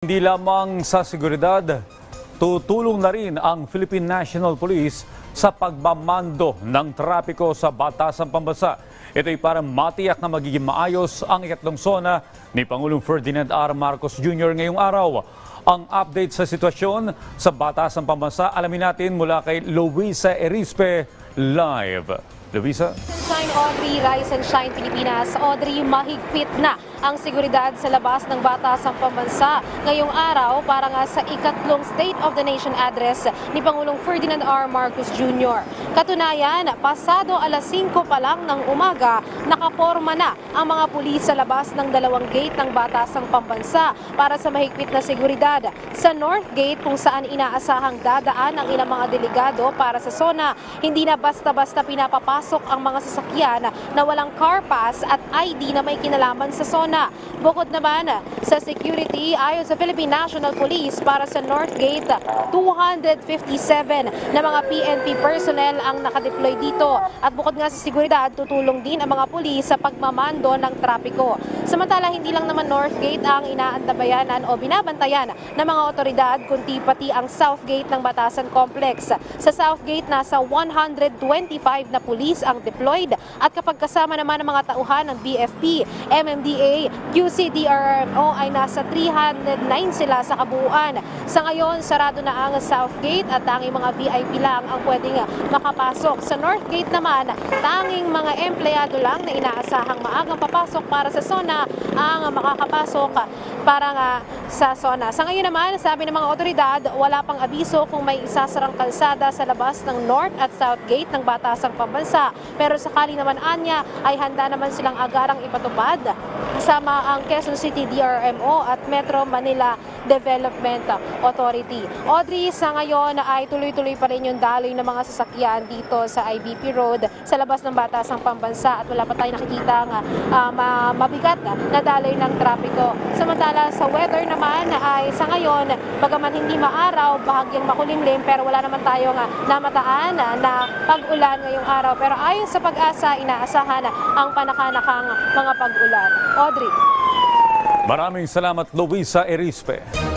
Hindi lamang sa seguridad, tutulong na rin ang Philippine National Police sa pagmamando ng trapiko sa batasang pambansa. Ito'y para matiyak na magiging maayos ang ikatlong zona ni Pangulong Ferdinand R. Marcos Jr. ngayong araw. Ang update sa sitwasyon sa batasang pambansa, alamin natin mula kay Luisa Erispe live. Luisa? Shine Audrey, Rise and Shine Pilipinas. Audrey, mahigpit na ang seguridad sa labas ng batasang pambansa ngayong araw para nga sa ikatlong State of the Nation address ni Pangulong Ferdinand R. Marcos Jr. Katunayan, pasado alas 5 pa lang ng umaga, nakaporma na ang mga pulis sa labas ng dalawang gate ng batasang pambansa para sa mahigpit na seguridad. Sa North Gate kung saan inaasahang dadaan ang ilang mga delegado para sa zona, hindi na basta-basta pinapapasok ang mga sasakyan na walang car pass at ID na may kinalaman sa zona. Bukod naman sa security, ayon sa Philippine National Police para sa North Gate, 257 na mga PNP personnel ang nakadeploy dito. At bukod nga sa seguridad, tutulong din ang mga pulis sa pagmamando ng trapiko. Samantala, hindi lang naman North Gate ang inaantabayanan o binabantayan ng mga otoridad, kundi pati ang South Gate ng Batasan Complex. Sa South Gate, nasa 125 na pulis ang deployed at kapag kasama naman ng mga tauhan ng BFP, MMDA, QCDRMO ay nasa 309 sila sa kabuuan. Sa ngayon, sarado na ang South Gate at tanging mga VIP lang ang pwedeng makapasok. Sa North Gate naman, tanging mga empleyado lang na inaasahang maagang papasok para sa zona ang makakapasok para nga sa zona. Sa ngayon naman, sabi ng mga otoridad, wala pang abiso kung may isasarang kalsada sa labas ng North at South Gate ng Batasang Pambansa. Pero sakali naman anya ay handa naman silang agarang ipatupad kasama ang Quezon City DRMO at Metro Manila Development Authority. Audrey, sa ngayon ay tuloy-tuloy pa rin yung daloy ng mga sasakyan dito sa IBP Road sa labas ng Batasang Pambansa at wala pa tayong nakikita nga ah, ma- mabigat na daloy ng trapiko. Samantala sa weather naman ay sa ngayon, bagaman hindi maaraw, bahagyang makulimlim pero wala naman tayong ah, namataan ah, na pag-ulan ngayong araw. Pero ayon sa pag-asa, inaasahan ang panakanakang mga pag-ulan. Audrey. Maraming salamat Luisa Erispe.